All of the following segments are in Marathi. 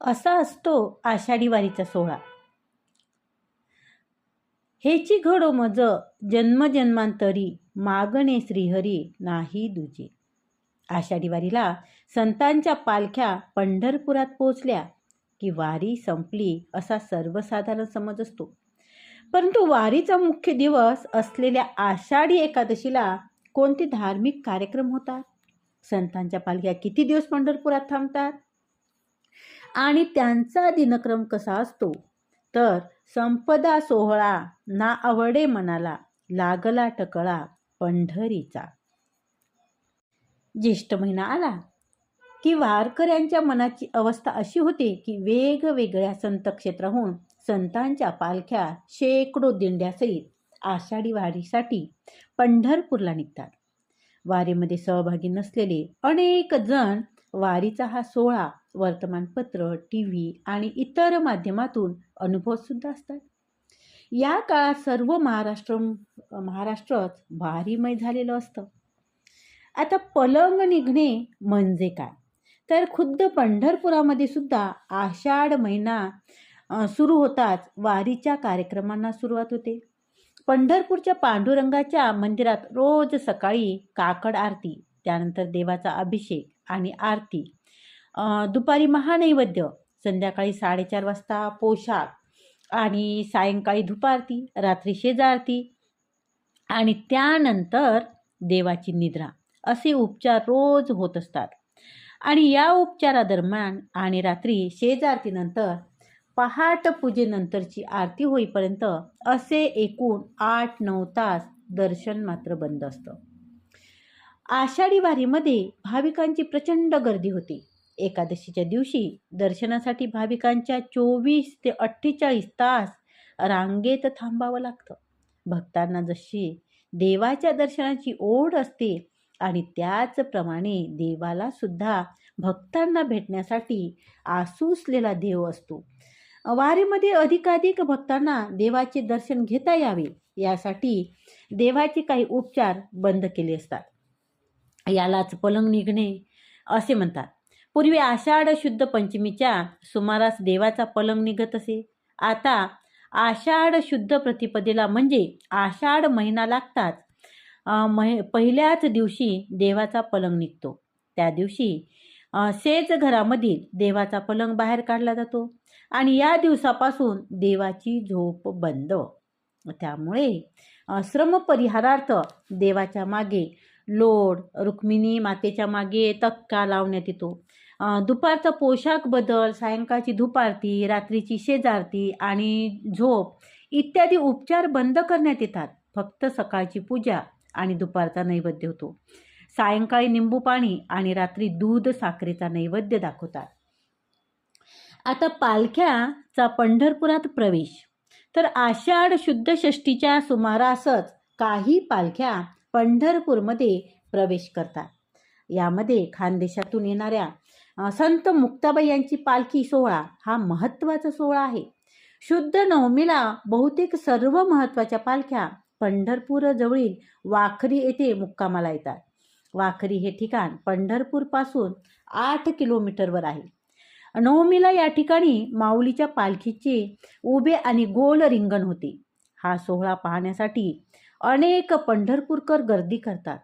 असा असतो आषाढी वारीचा सोहळा. हेची घडो मज जन्मजन्मांतरी मागणे श्रीहरी नाही दुजे. आषाढी वारीला संतांच्या पालख्या पंढरपुरात पोचल्या की वारी संपली असा सर्वसाधारण समज असतो. परंतु वारीचा मुख्य दिवस असलेल्या आषाढी एकादशीला कोणते धार्मिक कार्यक्रम होतात? संतांच्या पालख्या किती दिवस पंढरपुरात थांबतात? आणि त्यांचा दिनक्रम कसा असतो? तर संपदा सोहळा ना आवडे मनाला लागला टकळा पंढरीचा. ज्येष्ठ महिना आला की वारकऱ्यांच्या मनाची अवस्था अशी होते की वेगवेगळ्या संत क्षेत्राहून संतांच्या पालख्या शेकडो दिंड्यासहित आषाढी वारीसाठी पंढरपूरला निघतात. वारीमध्ये सहभागी नसलेले अनेक जण वारीचा हा सोहळा वर्तमानपत्र टी व्ही आणि इतर माध्यमातून अनुभवसुद्धा असतात. या काळात सर्व महाराष्ट्र महाराष्ट्रच वारीमय झालेलं असतं. आता पलंग निघणे म्हणजे काय? तर खुद्द पंढरपुरामध्ये सुद्धा आषाढ महिना सुरू होताच वारीच्या कार्यक्रमांना सुरुवात होते. पंढरपूरच्या पांडुरंगाच्या मंदिरात रोज सकाळी काकड आरती त्यानंतर देवाचा अभिषेक आणि आरती दुपारी महानैवेद्य संध्याकाळी साडेचार वाजता पोशाख आणि सायंकाळी धुपारती रात्री शेजारती आणि त्यानंतर देवाची निद्रा असे उपचार रोज होत असतात. आणि या उपचारादरम्यान आणि रात्री शेजारतीनंतर पहाट पूजेनंतरची आरती होईपर्यंत असे एकूण आठ नऊ तास दर्शन मात्र बंद असतं. आषाढी वारीमध्ये भाविकांची प्रचंड गर्दी होती. एकादशीच्या दिवशी दर्शनासाठी भाविकांच्या चोवीस ते अठ्ठेचाळीस तास रांगेत थांबावं लागतं. भक्तांना जशी देवाच्या दर्शनाची ओढ असते आणि त्याचप्रमाणे देवाला सुद्धा भक्तांना भेटण्यासाठी आसूसलेला देव असतो. वारीमध्ये अधिकाधिक भक्तांना देवाचे दर्शन घेता यावे यासाठी देवाचे काही उपचार बंद केले असतात. यालाच पलंग निघणे असे म्हणतात. पूर्वी आषाढ शुद्ध पंचमीच्या सुमारास देवाचा पलंग निघत असे. आता आषाढ शुद्ध प्रतिपदेला म्हणजे आषाढ महिना लागताच मह पहिल्याच दिवशी देवाचा पलंग निघतो. त्या दिवशी सेज घरामधील देवाचा पलंग बाहेर काढला जातो आणि या दिवसापासून देवाची झोप बंद. त्यामुळे श्रम परिहारार्थ देवाच्या मागे लोड रुक्मिणी मातेच्या मागे तक्का लावण्यात येतो. दुपारचा पोशाख बदल सायंकाळची धुपारती रात्रीची शेजारती आणि झोप इत्यादी उपचार बंद करण्यात येतात. फक्त सकाळची पूजा आणि दुपारचा नैवेद्य होतो. सायंकाळी निंबू पाणी आणि रात्री दूध साखरेचा नैवेद्य दाखवतात. आता पालख्याचा पंढरपुरात प्रवेश. तर आषाढ शुद्ध षष्टीच्या सुमारासच काही पालख्या पंढरपूरमध्ये प्रवेश करतात. यामध्ये खानदेशातून येणाऱ्या संत मुक्ताबाई यांची पालखी सोहळा हा महत्त्वाचा सोहळा आहे. शुद्ध नवमीला बहुतेक सर्व महत्त्वाच्या पालख्या पंढरपूरजवळील वाखरी येथे मुक्कामाला येतात. वाखरी हे ठिकाण पंढरपूरपासून आठ किलोमीटरवर आहे. नवमीला या ठिकाणी माऊलीच्या पालखीचे उभे आणि गोल रिंगण होते. हा सोहळा पाहण्यासाठी अनेक पंढरपूरकर गर्दी करतात.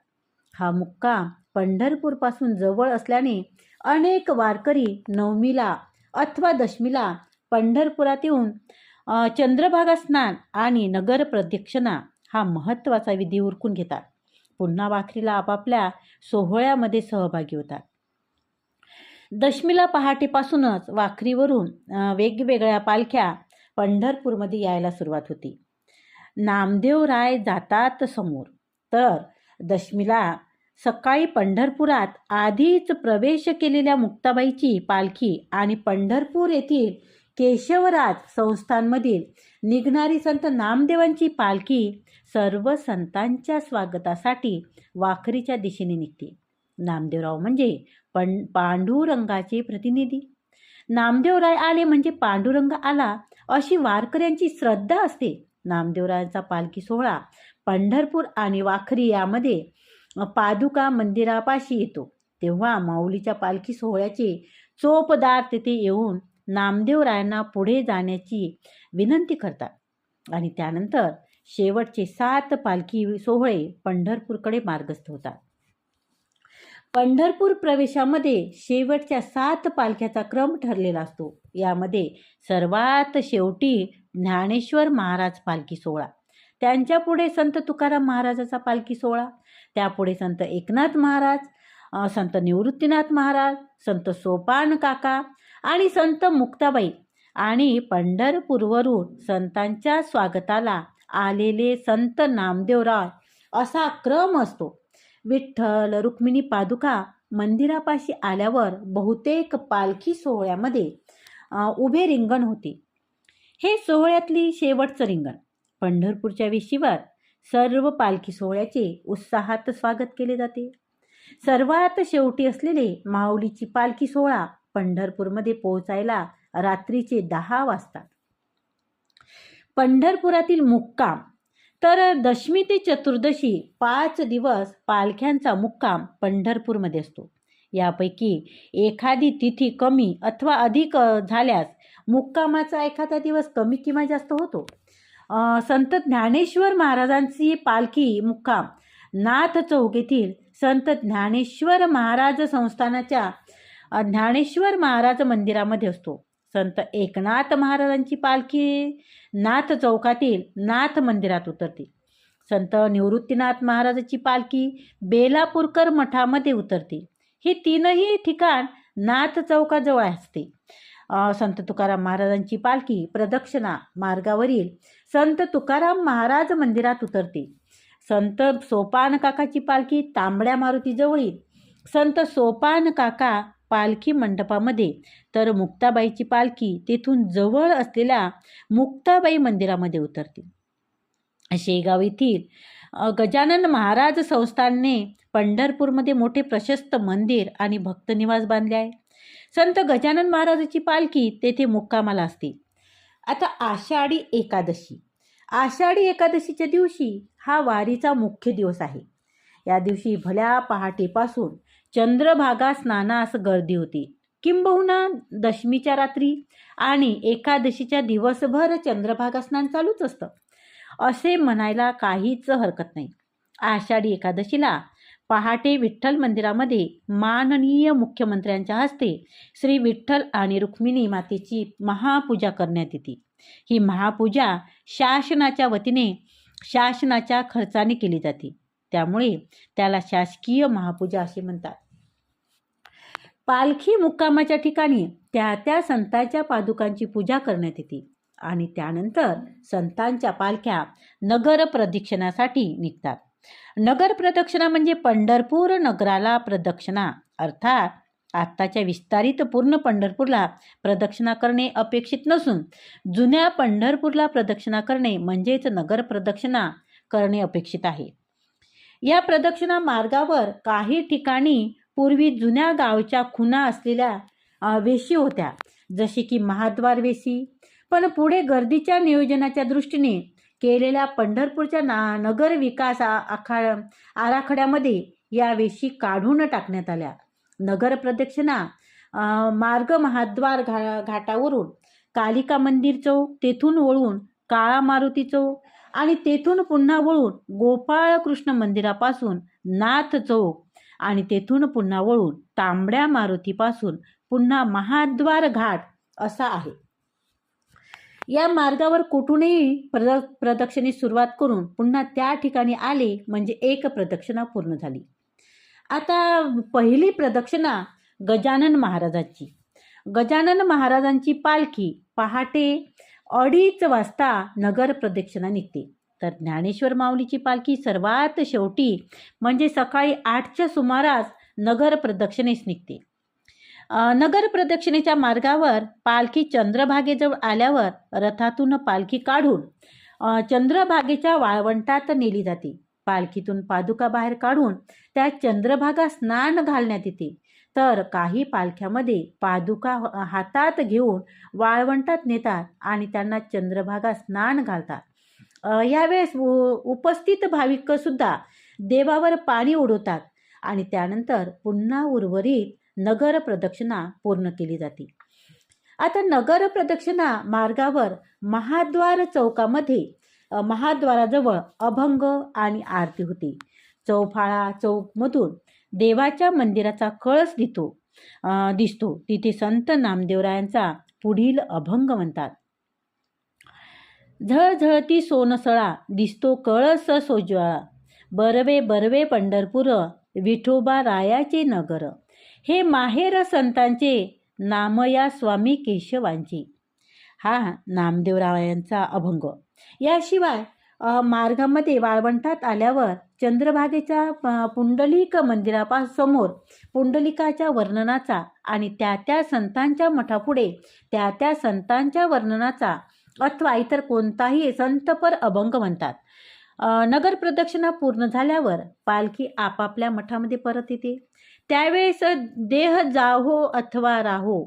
हा मुक्काम पंढरपूरपासून जवळ असल्याने अनेक वारकरी नवमीला अथवा दशमीला पंढरपुरात येऊन चंद्रभागा स्नान आणि नगर प्रदक्षिणा हा महत्त्वाचा विधी उरकून घेतात. पुन्हा वाखरीला आपापल्या सोहळ्यामध्ये सहभागी होतात. दशमीला पहाटेपासूनच वाखरीवरून वेगवेगळ्या पालख्या पंढरपूरमध्ये यायला सुरुवात होती. नामदेव राय जातात समोर. तर दशमीला सकाळी पंढरपुरात आधीच प्रवेश केलेल्या मुक्ताबाईची पालखी आणि पंढरपूर येथील केशवराज संस्थांमधील निघणारी संत नामदेवांची पालखी सर्व संतांच्या स्वागतासाठी वाखरीच्या दिशेने निघते. नामदेवराव म्हणजे पण पांडुरंगाचे प्रतिनिधी. नामदेवराय आले म्हणजे पांडुरंग आला अशी वारकऱ्यांची श्रद्धा असते. नामदेवरायांचा पालखी सोहळा पंढरपूर आणि वाखरी यामध्ये पादुका मंदिरापाशी येतो. तेव्हा माऊलीच्या पालखी सोहळ्याचे चोपदार तेथे येऊन नामदेवरायांना पुढे जाण्याची विनंती करतात. आणि त्यानंतर शेवटचे सात पालखी सोहळे पंढरपूरकडे मार्गस्थ होतात. पंढरपूर प्रवेशामध्ये शेवटच्या सात पालख्याचा क्रम ठरलेला असतो. यामध्ये सर्वात शेवटी ज्ञानेश्वर महाराज पालखी सोहळा त्यांच्या पुढे संत तुकाराम महाराजाचा पालखी सोहळा त्यापुढे संत एकनाथ महाराज संत निवृत्तीनाथ महाराज संत सोपान काका आणि संत मुक्ताबाई आणि पंढरपूरवरून संतांच्या स्वागताला आलेले संत नामदेवराव असा क्रम असतो. विठ्ठल रुक्मिणी पादुका मंदिरापाशी आल्यावर बहुतेक पालखी सोहळ्यामध्ये उभे रिंगण होते. हे सोहळ्यातली शेवटचं रिंगण पंढरपूरच्या वेशीवर सर्व पालखी सोहळ्याचे उत्साहात स्वागत केले जाते. सर्वात शेवटी असलेले माऊलीची पालखी सोहळा पंढरपूरमध्ये पोहोचायला रात्रीचे दहा वाजतात. पंढरपुरातील मुक्काम तर दशमी ते चतुर्दशी पाच दिवस पालख्यांचा मुक्काम पंढरपूरमध्ये असतो. यापैकी एखादी तिथी कमी अथवा अधिक झाल्यास मुक्कामाचा एखादा दिवस कमी किंवा जास्त होतो. संत ज्ञानेश्वर महाराजांची पालखी मुक्काम. नाथ चौक येथील संत ज्ञानेश्वर महाराज संस्थानाच्या ज्ञानेश्वर महाराज मंदिरामध्ये असतो. संत एकनाथ महाराजांची पालखी नाथ चौकातील नाथ मंदिरात उतरते. संत निवृत्तीनाथ महाराजाची पालखी बेलापूरकर मठामध्ये उतरते. हे तीनही ठिकाण नाथ चौकाजवळ असते. संत तुकाराम महाराजांची पालखी प्रदक्षिणा मार्गावरील संत तुकाराम महाराज मंदिरात उतरते. संत सोपान काकाची पालखी तांबड्या मारुतीजवळील संत सोपान काका पालखी मंडपामध्ये. तर मुक्ताबाईची पालखी तेथून जवळ असलेल्या मुक्ताबाई मंदिरामध्ये उतरते. शेगाव येथील गजानन महाराज संस्थानने पंढरपूरमध्ये मोठे प्रशस्त मंदिर आणि भक्तनिवास बांधले आहे. संत गजानन महाराजाची पालखी तेथे मुक्कामाला असते. आता आषाढी एकादशी. आषाढी एकादशीच्या दिवशी हा वारीचा मुख्य दिवस आहे. या दिवशी भल्या पहाटेपासून चंद्रभागा स्नानास गर्दी होती. किंबहुना दशमीच्या रात्री आणि एकादशीच्या दिवसभर चंद्रभागा स्नान चालूच असतं. असे म्हणायला काहीच हरकत नाही. आषाढी एकादशीला पहाटे विठ्ठल मंदिरामध्ये माननीय मुख्यमंत्र्यांच्या हस्ते श्री विठ्ठल आणि रुक्मिणी मातेची महापूजा करण्यात येते. ही महापूजा शासनाच्या वतीने शासनाच्या खर्चाने केली जाते. त्यामुळे त्याला शासकीय महापूजा असे म्हणतात. पालखी मुक्कामाच्या ठिकाणी त्या त्या संतांच्या पादुकांची पूजा करण्यात येते आणि त्यानंतर संतांच्या पालख्या नगर प्रदक्षिणासाठी निघतात. नगर प्रदक्षिणा म्हणजे पंढरपूर नगराला प्रदक्षिणा. अर्थात आत्ताच्या विस्तारित पूर्ण पंढरपूरला प्रदक्षिणा करणे अपेक्षित नसून जुन्या पंढरपूरला प्रदक्षिणा करणे म्हणजेच नगर प्रदक्षिणा करणे अपेक्षित आहे. या प्रदक्षिणा मार्गावर काही ठिकाणी पूर्वी जुन्या गावच्या खुणा असलेल्या वेशी होत्या. जसे की महाद्वार वेशी. पण पुढे गर्दीच्या नियोजनाच्या दृष्टीने केलेल्या पंढरपूरच्या ना नगर विकास आखा आराखड्यामध्ये या वेशी काढून टाकण्यात आल्या. नगर प्रदक्षिणा मार्ग महाद्वार घा घाटावरून कालिका मंदिर चौक तेथून वळून काळा मारुती चौक आणि तेथून पुन्हा वळून गोपाळकृष्ण मंदिरापासून नाथ चौक आणि तेथून पुन्हा वळून तांबड्या मारुतीपासून पुन्हा महाद्वार घाट असा आहे. या मार्गावर कुठूनही प्रद प्रदक्षिणेस सुरुवात करून पुन्हा त्या ठिकाणी आले म्हणजे एक प्रदक्षिणा पूर्ण झाली. आता पहिली प्रदक्षिणा गजानन महाराजांची. गजानन महाराजांची पालखी पहाटे अडीच वाजता नगर प्रदक्षिणा निघते. तर ज्ञानेश्वर माऊलीची पालखी सर्वात शेवटी म्हणजे सकाळी आठच्या सुमारास नगर प्रदक्षिणेस निघते. नगर प्रदक्षिणेच्या मार्गावर पालखी चंद्रभागेजवळ आल्यावर रथातून पालखी काढून चंद्रभागेच्या वाळवंटात नेली जाते. पालखीतून पादुका बाहेर काढून त्या चंद्रभागा स्नान घालण्यात येते. तर काही पालख्यामध्ये पादुका हातात घेऊन वाळवंटात नेतात आणि त्यांना चंद्रभागा स्नान घालतात. यावेळेस उ- उपस्थित भाविक सुद्धा देवावर पाणी उडवतात आणि त्यानंतर पुन्हा उर्वरित नगर प्रदक्षिणा पूर्ण केली जाते. आता नगर प्रदक्षिणा मार्गावर महाद्वार चौकामध्ये महाद्वाराजवळ अभंग आणि आरती होते. चौफाळा चौकमधून देवाच्या मंदिराचा कळस दितो दिसतो. तिथे संत नामदेवरायांचा पुढील अभंग म्हणतात. झळझळती सोनसळा दिसतो कळस सोज्वाळा. बरवे बरवे पंढरपूर विठोबा रायाचे नगर. हे माहेर संतांचे नामया स्वामी केशवांची. हा नामदेवरायांचा अभंग. याशिवाय मार्गामध्ये वाळवंटात आल्यावर चंद्रभागेच्या प- पुंडलिक मंदिरापासमोर पुंडलिकाच्या वर्णनाचा आणि त्या त्या संतांच्या मठापुढे त्या त्या संतांच्या वर्णनाचा अथवा इतर कोणताही संतपर अभंग म्हणतात. नगर प्रदक्षिणा पूर्ण झाल्यावर पालखी आपापल्या मठामध्ये परत येते. त्यावेळेस देह जाहो अथवा राहो.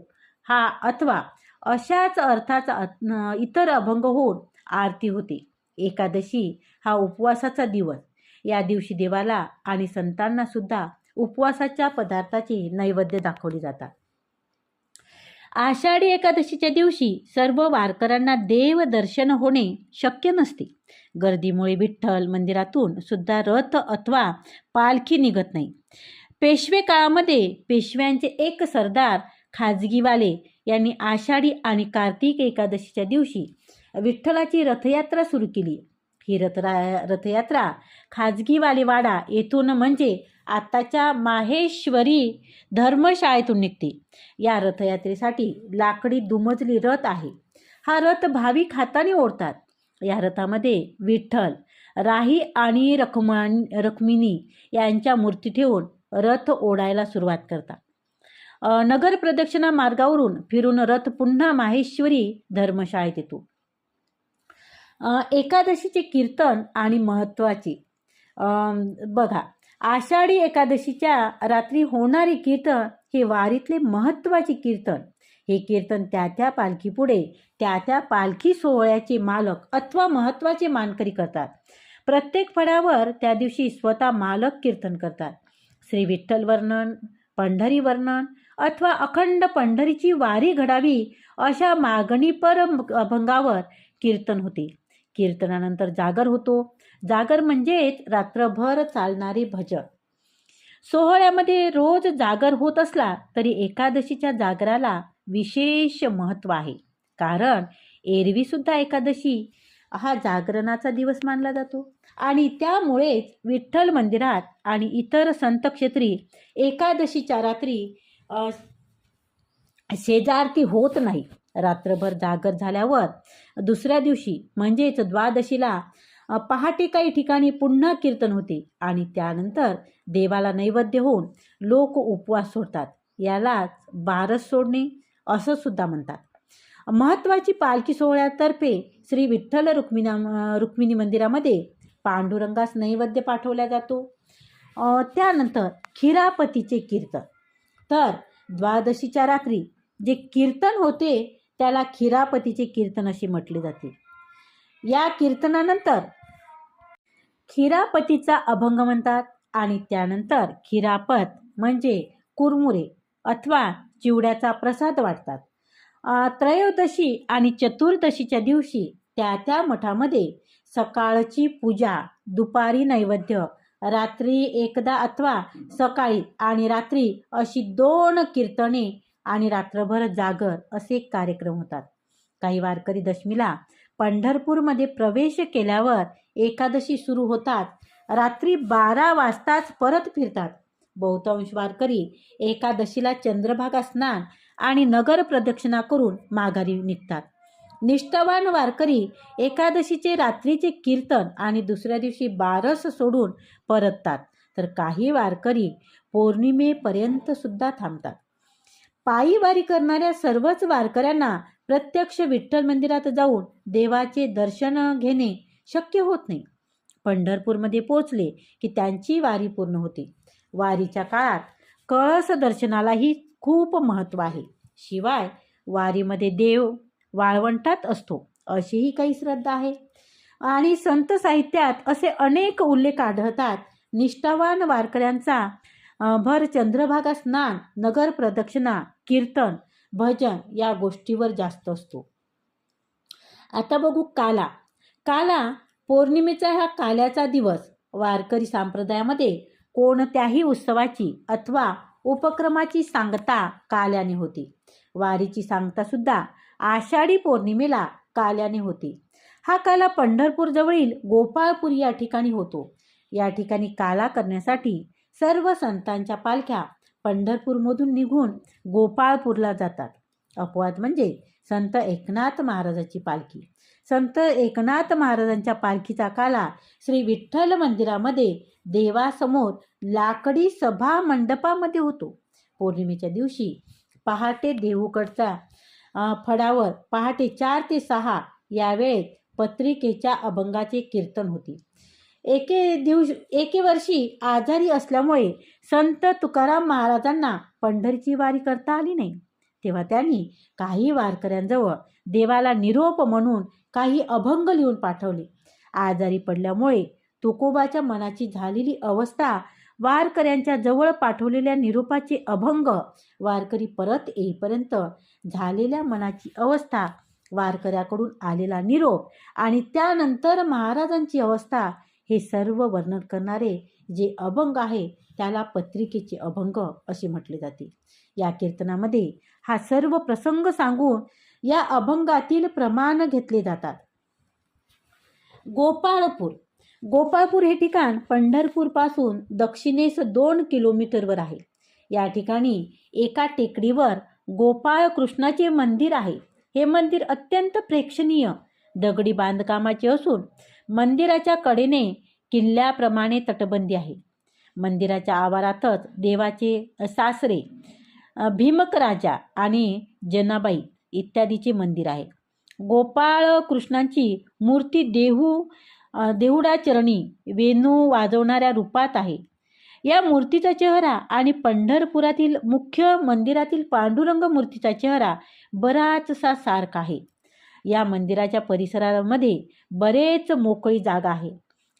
हा अथवा अशाच अर्थाचा इतर अभंग होऊन आरती होते. एकादशी हा उपवासाचा दिवस. या दिवशी देवाला आणि संतांना सुद्धा उपवासाच्या पदार्थाचे नैवेद्य दाखवली जातात. आषाढी एकादशीच्या दिवशी सर्व वारकऱ्यांना देव दर्शन होणे शक्य नसते. गर्दीमुळे विठ्ठल मंदिरातून सुद्धा रथ अथवा पालखी निघत नाही. पेशवे काळामध्ये पेशव्यांचे एक सरदार खाजगीवाले यांनी आषाढी आणि कार्तिक एकादशीच्या दिवशी विठ्ठलाची रथयात्रा सुरू केली. ही रथरा रथयात्रा खाजगीवालेवाडा येथून म्हणजे आत्ताच्या माहेश्वरी धर्मशाळेतून निघते. या रथयात्रेसाठी लाकडी दुमजली रथ आहे. हा रथ भाविक हाताने ओढतात. या रथामध्ये विठ्ठल राही आणि रखमान रखमिनी यांच्या मूर्ती ठेवून रथ ओढायला सुरुवात करतात. नगर प्रदक्षिणा मार्गावरून फिरून रथ पुन्हा माहेश्वरी धर्मशाळेत येतो. एकादशीचे कीर्तन आणि महत्त्वाचे बघा आषाढी एकादशीच्या रात्री होणारे कीर्तन हे वारीतले महत्त्वाचे कीर्तन. हे कीर्तन त्या त्या पालखीपुढे त्या त्या पालखी सोहळ्याचे मालक अथवा महत्त्वाचे मानकरी करतात. प्रत्येक फळावर त्या दिवशी स्वतः मालक कीर्तन करतात. श्री विठ्ठल वर्णन पंढरी वर्णन अथवा अखंड पंढरीची वारी घडावी अशा मागणीपर अभंगावर कीर्तन होते. कीर्तनानंतर जागर होतो. जागर म्हणजेच रात्रभर चालणारे भजन. सोहळ्यामध्ये रोज जागर होत असला तरी एकादशीच्या जागराला विशेष महत्त्व आहे. कारण एरवीसुद्धा एकादशी हा जागरणाचा दिवस मानला जातो. आणि त्यामुळेच विठ्ठल मंदिरात आणि इतर संतक्षेत्री एकादशीच्या रात्री शेजारती होत नाही. रात्रभर जागर झाल्यावर दुसऱ्या दिवशी म्हणजेच द्वादशीला पहाटे काही ठिकाणी पुन्हा कीर्तन होते आणि त्यानंतर देवाला नैवेद्य होऊन लोक उपवास सोडतात. यालाच बारस सोडणे असं सुद्धा म्हणतात. महत्त्वाची पालखी सोहळ्यातर्फे श्री विठ्ठल रुक्मिणा रुक्मिणी मंदिरामध्ये पांडुरंगास नैवेद्य पाठवला जातो. त्यानंतर खिरापतीचे कीर्तन. तर द्वादशीच्या रात्री जे कीर्तन होते त्याला खिरापतीचे कीर्तन असे म्हटले जाते. या कीर्तनानंतर खिरापतीचा अभंग म्हणतात आणि त्यानंतर खिरापत म्हणजे कुरमुरे अथवा चिवड्याचा प्रसाद वाटतात. त्रयोदशी आणि चतुर्दशीच्या दिवशी त्या त्या मठामध्ये सकाळची पूजा दुपारी नैवेद्य रात्री एकदा अथवा सकाळी आणि रात्री अशी दोन कीर्तने आणि रात्रभर जागर असे कार्यक्रम होतात. काही वारकरी दशमीला पंढरपूरमध्ये प्रवेश केल्यावर एकादशी सुरू होतात. रात्री बारा वाजताच परत फिरतात. बहुतांश वारकरी एकादशीला चंद्रभागा स्नान आणि नगर प्रदक्षिणा करून माघारी निघतात. निष्ठावान वारकरी एकादशीचे रात्रीचे कीर्तन आणि दुसऱ्या दिवशी बारस सोडून परततात. तर काही वारकरी पौर्णिमेपर्यंत सुद्धा थांबतात. पायी वारी करणाऱ्या सर्वच वारकऱ्यांना प्रत्यक्ष विठ्ठल मंदिरात जाऊन देवाचे दर्शन घेणे शक्य होत नाही. पंढरपूरमध्ये पोचले की त्यांची वारी पूर्ण होते. वारीच्या काळात कळस दर्शनालाही खूप महत्त्व आहे. शिवाय वारीमध्ये देव वाळवंटात असतो अशीही काही श्रद्धा आहे. आणि संत साहित्यात असे अनेक उल्लेख आढळतात. निष्ठावान वारकऱ्यांचा भर चंद्रभागा स्नान नगर प्रदक्षिणा कीर्तन भजन या गोष्टीवर जास्त असतो. आता बघू काला. काला पौर्णिमेचा हा काल्याचा दिवस. वारकरी संप्रदायामध्ये कोणत्याही उत्सवाची अथवा उपक्रमाची सांगता काल्याने होती. वारीची सांगता सुद्धा आषाढी पौर्णिमेला काल्याने होती. हा काला पंढरपूर जवळील गोपाळपूर या ठिकाणी होतो. या ठिकाणी काला करण्यासाठी सर्व संतांच्या पालख्या पंढरपूरमधून निघून गोपाळपूरला जातात. अपवाद म्हणजे संत एकनाथ महाराजाची पालखी. संत एकनाथ महाराजांच्या पालखीचा काला श्री विठ्ठल मंदिरामध्ये देवासमोर लाकडी सभा मंडपामध्ये होतो. पौर्णिमेच्या दिवशी पहाटे देहूकडचा फडावर पहाटे चार ते सहा या वेळेत पत्रिकेच्या अभंगाचे कीर्तन होते. एके दिवस एके वर्षी आजारी असल्यामुळे संत तुकाराम महाराजांना पंढरीची वारी करता आली नाही. तेव्हा त्यांनी काही वारकऱ्यांजवळ देवाला निरोप म्हणून काही अभंग लिहून पाठवले. आजारी पडल्यामुळे तुकोबाच्या मनाची झालेली अवस्था वारकऱ्यांच्या जवळ पाठवलेल्या निरोपाचे अभंग वारकरी परत येईपर्यंत झालेल्या मनाची अवस्था वारकऱ्याकडून आलेला निरोप आणि त्यानंतर महाराजांची अवस्था हे सर्व वर्णन करणारे जे अभंग आहे त्याला पत्रिकेचे अभंग असे म्हटले जाते. या कीर्तनामध्ये हा सर्व प्रसंग सांगून या अभंगातील प्रमाण घेतले जातात. गोपाळपूर. गोपाळपूर हे ठिकाण पंढरपूरपासून दक्षिणेस दोन किलोमीटरवर आहे. या ठिकाणी एका टेकडीवर गोपाळ कृष्णाचे मंदिर आहे. हे मंदिर अत्यंत प्रेक्षणीय दगडी बांधकामाचे असून मंदिराच्या कडेने किल्ल्याप्रमाणे तटबंदी आहे. मंदिराच्या आवारातच देवाचे सासरे भीमक राजा आणि जनाबाई इत्यादीचे मंदिर आहे. गोपाळ कृष्णांची मूर्ती देहू देहुडाचरणी वेणू वाजवणाऱ्या रूपात आहे. या मूर्तीचा चेहरा आणि पंढरपुरातील मुख्य मंदिरातील पांडुरंग मूर्तीचा चेहरा बराचसा सारखा आहे. या मंदिराच्या परिसरामध्ये बरेच मोकळी जागा आहे.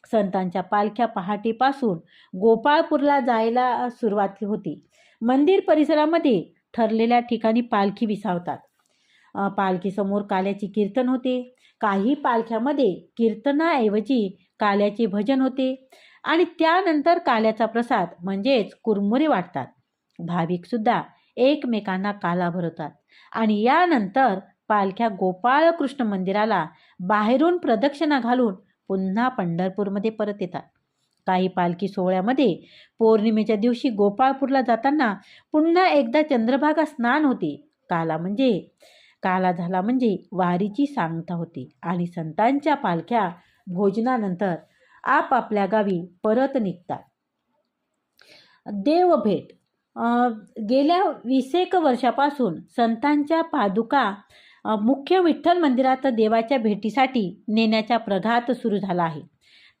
संतांच्या पालख्या पहाटेपासून गोपाळपूरला जायला सुरुवात होती. मंदिर परिसरामध्ये ठरलेल्या ठिकाणी पालखी विसावतात. पालखीसमोर काल्याची कीर्तन होते. काही पालख्यामध्ये कीर्तनाऐवजी काल्याचे भजन होते आणि त्यानंतर काल्याचा प्रसाद म्हणजेच कुरमुरे वाटतात. भाविकसुद्धा एकमेकांना काला भरवतात आणि यानंतर पालख्या गोपाळकृष्ण मंदिराला बाहेरून प्रदक्षिणा घालून पुन्हा पंढरपूरमध्ये परत येतात. काही पालखी सोहळ्यामध्ये पौर्णिमेच्या दिवशी गोपाळपूरला जाताना पुन्हा एकदा चंद्रभागा स्नान होते. काला म्हणजे काला झाला म्हणजे वारीची सांगता होती. आणि संतांच्या पालख्या भोजनानंतर आपापल्या गावी परत निघतात. देवभेट. गेल्या वीसेक वर्षापासून संतांच्या पादुका मुख्य विठ्ठल मंदिरात देवाच्या भेटीसाठी नेण्याचा प्रघात सुरू झाला आहे.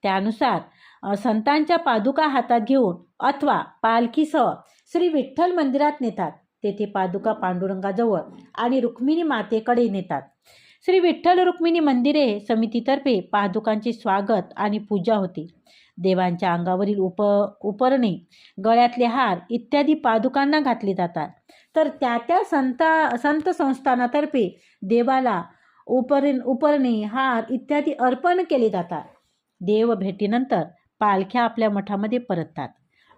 त्यानुसार संतांच्या पादुका हातात घेऊन अथवा पालखीसह श्री विठ्ठल मंदिरात नेतात. तेथे पादुका पांडुरंगाजवळ आणि रुक्मिणी मातेकडे नेतात. श्री विठ्ठल रुक्मिणी मंदिरे समितीतर्फे पादुकांचे स्वागत आणि पूजा होते. देवांच्या अंगावरील उप उपरणे गळ्यातले हार इत्यादी पादुकांना घातले जातात. तर त्या त्या संता संत संस्थानातर्फे देवाला उपरण उपरणे हार इत्यादी अर्पण केले जातात. देव भेटीनंतर पालख्या आपल्या मठामध्ये परततात.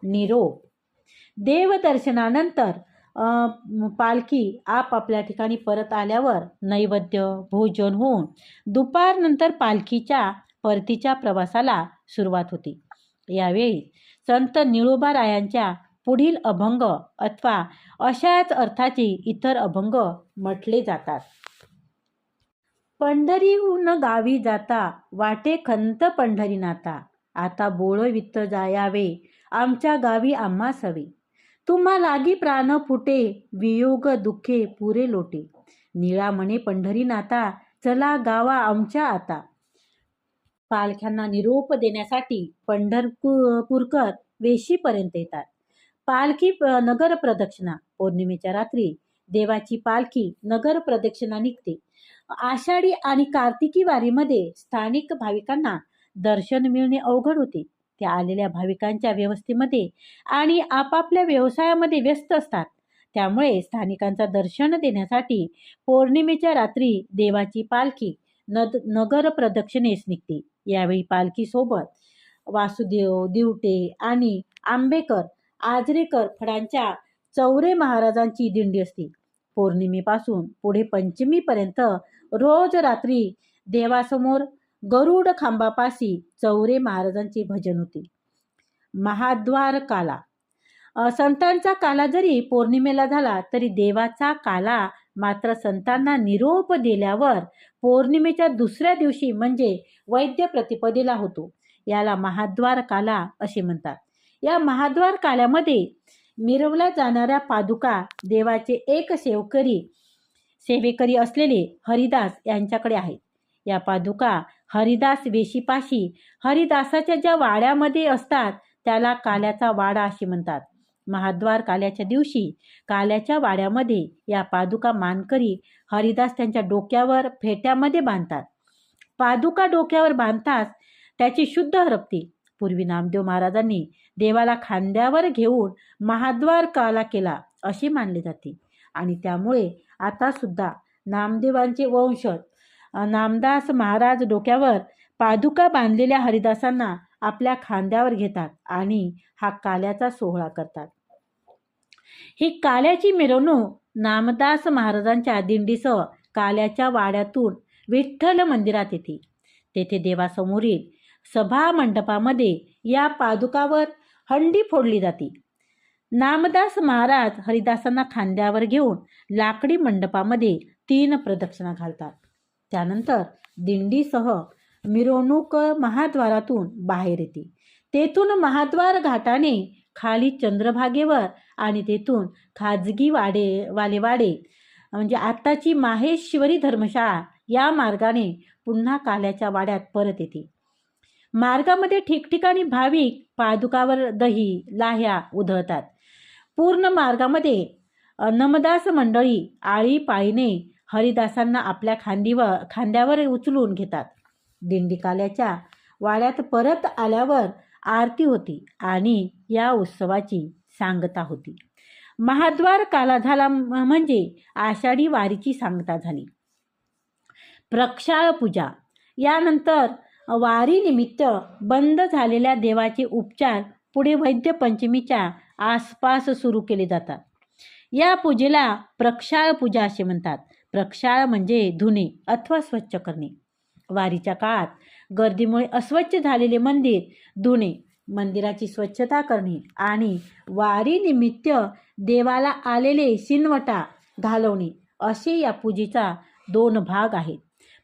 निरोप. देवदर्शनानंतर पालखी आपापल्या ठिकाणी परत आल्यावर नैवेद्य भोजन होऊन दुपारनंतर पालखीच्या परतीच्या प्रवासाला सुरुवात होती. यावेळी संत निळोबारायांच्या पुढील अभंग अथवा अशाच अर्थाचे इतर अभंग म्हटले जातात. पंढरीहून गावी जाता वाटे खंत पंढरीनाथा. आता बोळ वित्त जायावे आमच्या गावी आम्हा सवे. तुम्हा लागी प्राण फुटे वियोग दुःखे पुरे लोटे. निळा म्हणे पंढरीनाथा चला गावा आमच्या आता. पालख्यांना निरोप देण्यासाठी पंढरपूरकर वेशीपर्यंत येतात. पालखी प- नगर प्रदक्षिणा. पौर्णिमेच्या रात्री देवाची पालखी नगर प्रदक्षिणा निघते. आषाढी आणि कार्तिकी वारीमध्ये स्थानिक भाविकांना दर्शन मिळणे अवघड होते. त्या आलेल्या भाविकांच्या व्यवस्थेमध्ये आणि आपापल्या व्यवसायामध्ये व्यस्त असतात. त्यामुळे स्थानिकांचा दर्शन देण्यासाठी पौर्णिमेच्या रात्री देवाची पालखी नद नगर प्रदक्षिणेस निघते. यावेळी पालखीसोबत वासुदेव दिवटे आणि आंबेकर आजरेकर फडांच्या चौरे महाराजांची दिंडी असते. पौर्णिमेपासून पुढे पंचमीपर्यंत रोज रात्री देवासमोर गरुड खांबापाशी चौरे महाराजांचे भजन होते. महाद्वार काला संतांचा काला जरी पौर्णिमेला झाला तरी देवाचा काला मात्र संतांना निरोप दिल्यावर पौर्णिमेच्या दुसऱ्या दिवशी म्हणजे वैद्य प्रतिपदेला होतो. याला महाद्वार काला असे म्हणतात. या महाद्वार काल्यामध्ये मिरवल्या जाणाऱ्या पादुका देवाचे एक सेवकरी सेवेकरी असलेले हरिदास यांच्याकडे आहेत. या पादुका हरिदास वेशीपाशी हरिदासाच्या ज्या वाड्यामध्ये असतात त्याला काल्याचा वाडा असे म्हणतात. महाद्वार काल्याच्या दिवशी काल्याच्या वाड्यामध्ये या पादुका मानकरी हरिदास त्यांच्या डोक्यावर फेट्यामध्ये बांधतात. पादुका डोक्यावर बांधताच त्याची शुद्ध हरपते. पूर्वी नामदेव महाराजांनी देवाला खांद्यावर घेऊन महाद्वार काला केला असे मानले जाते. आणि त्यामुळे आता सुद्धा नामदेवांचे वंशज नामदास महाराज डोक्यावर पादुका बांधलेल्या हरिदासांना आपल्या खांद्यावर घेतात आणि हा काल्याचा सोहळा करतात. ही काल्याची मिरवणूक नामदास महाराजांच्या दिंडीसह काल्याच्या वाड्यातून विठ्ठल मंदिरात येते. तेथे देवासमोरील सभा मंडपामध्ये या पादुकावर हंडी फोडली जाते. नामदास महाराज हरिदासांना खांद्यावर घेऊन लाकडी मंडपामध्ये तीन प्रदक्षिणा घालतात. त्यानंतर दिंडीसह मिरवणूक महाद्वारातून बाहेर येते. तेथून महाद्वार घाटाने खाली चंद्रभागेवर आणि तेथून खाजगी वाडे वालेवाडे म्हणजे आत्ताची माहेश्वरी धर्मशाळा या मार्गाने पुन्हा काल्याच्या वाड्यात परत येते. मार्गामध्ये ठिकठिकाणी भाविक पादुकावर दही लाह्या उधळतात. पूर्ण मार्गामध्ये नमदास मंडळी आळीपाळीने हरिदासांना आपल्या खांदीवर खांद्यावर उचलून घेतात. दिंडी काल्याच्या वाड्यात परत आल्यावर आरती होती आणि या उत्सवाची सांगता होती. महाद्वार काला झाला म्हणजे आषाढी वारीची सांगता झाली. प्रक्षाळ पूजा. यानंतर वारीनिमित्त बंद झालेल्या देवाचे उपचार पुढे वैद्यपंचमीच्या आसपास सुरू केले जातात. या पूजेला प्रक्षाळ पूजा असे म्हणतात. प्रक्षाळ म्हणजे धुणे अथवा स्वच्छ करणे. वारीच्या काळात गर्दीमुळे अस्वच्छ झालेले मंदिर धुणे मंदिराची स्वच्छता करणे आणि वारीनिमित्त देवाला आलेले शिनवटा घालवणे असे या पूजेचा दोन भाग आहेत.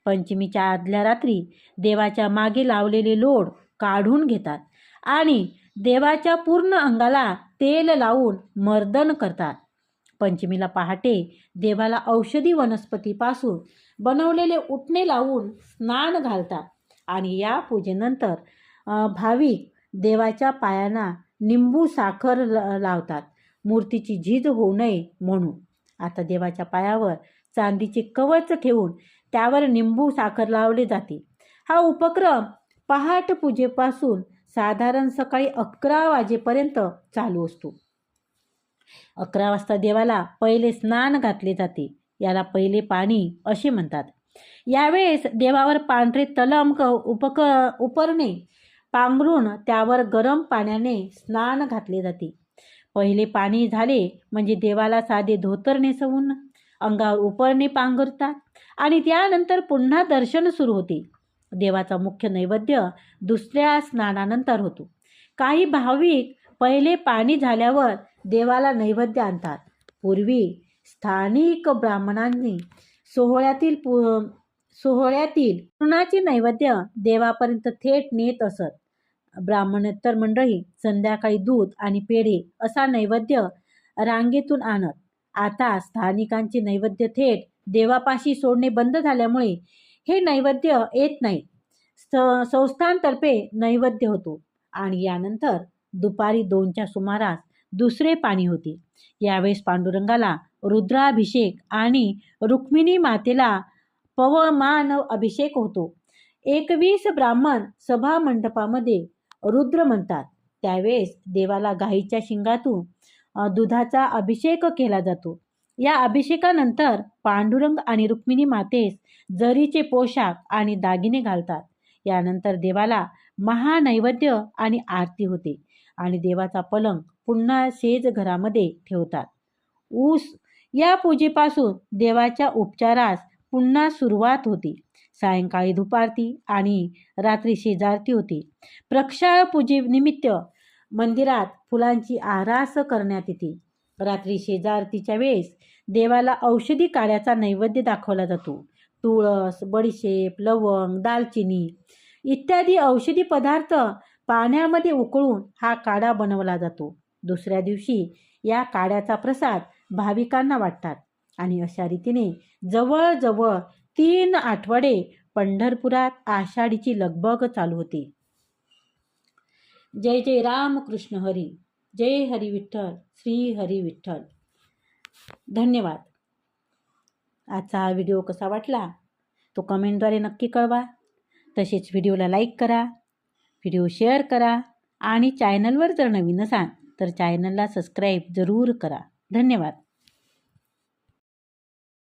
पंचमीच्या आदल्या रात्री देवाच्या मागे लावलेले लोड काढून घेतात आणि देवाच्या पूर्ण अंगाला तेल लावून मर्दन करतात. पंचमीला पहाटे देवाला औषधी वनस्पतीपासून बनवलेले उठणे लावून स्नान घालतात. आणि या पूजेनंतर भाविक देवाच्या पायांना निंबू साखर लावतात. मूर्तीची झीज होऊ नये म्हणून. आता देवाच्या पायावर चांदीचे कवच ठेवून त्यावर निंबू साखर लावले जाते. हा उपक्रम पहाट पूजेपासून साधारण सकाळी अकरा वाजेपर्यंत चालू असतो. अकरा वाजता देवाला पहिले स्नान घातले जाते. याला पहिले पाणी असे म्हणतात. यावेळेस देवावर पांढरे तलम क उपक उपरणे पांघरून त्यावर गरम पाण्याने स्नान घातले जाते. पहिले पाणी झाले म्हणजे देवाला साधे धोतर नेसवून अंगावर उपरणे पांघरतात आणि त्यानंतर पुन्हा दर्शन सुरू होते. देवाचा मुख्य नैवेद्य दुसऱ्या स्नानानंतर होतो. काही भाविक पहिले पाणी झाल्यावर देवाला नैवेद्य आणतात. पूर्वी स्थानिक ब्राह्मणांनी सोहळ्यातील पु सोहळ्यातील पुरणाचे नैवेद्य देवापर्यंत थेट नेत असत. ब्राह्मणोत्तर मंडळी संध्याकाळी दूध आणि पेढे असा नैवेद्य रांगेतून आणत. आता स्थानिकांचे नैवेद्य थेट देवापाशी सोडणे बंद झाल्यामुळे हे नैवेद्य येत नाही. स संस्थांतर्फे नैवेद्य होतो. आणि यानंतर दुपारी दोनच्या सुमारास दुसरे पाणी होते. यावेळेस पांडुरंगाला रुद्राभिषेक आणि रुक्मिणी मातेला पवमान अभिषेक होतो. एकवीस ब्राह्मण सभा मंडपामध्ये रुद्र म्हणतात. त्यावेळेस देवाला गाईच्या शिंगातून दुधाचा अभिषेक केला जातो. या अभिषेकानंतर पांडुरंग आणि रुक्मिणी मातेस जरीचे पोशाख आणि दागिने घालतात. यानंतर देवाला महानैवेद्य आणि आरती होते आणि देवाचा पलंग पुन्हा शेज घरामध्ये ठेवतात. ऊस या पूजेपासून देवाच्या उपचारास पुन्हा सुरुवात होती. सायंकाळी दुपारती आणि रात्री शेजारती होती. प्रक्षाळ पूजेनिमित्त मंदिरात फुलांची आरास करण्यात येते. रात्री शेजारतीच्या वेळेस देवाला औषधी काड्याचा नैवेद्य दाखवला जातो. तुळस बडीशेप लवंग दालचिनी इत्यादी औषधी पदार्थ पाण्यामध्ये उकळून हा काढा बनवला जातो. दुसऱ्या दिवशी या काड्याचा प्रसाद भाविकांना वाटतात. आणि अशा रीतीने जवळजवळ तीन आठवडे पंढरपुरात आषाढीची लगबग चालू होती. जय जय राम कृष्ण हरी. जय हरी विठ्ठल श्री हरी विठ्ठल. धन्यवाद. आजचा हा व्हिडिओ कसा वाटला? तो कमेंटद्वारे नक्की कळवा. तसेच व्हिडिओला लाईक करा व्हिडिओ शेअर करा आणि चॅनलवर जर नवीन असाल तर चॅनलला सबस्क्राईब जरूर करा. धन्यवाद.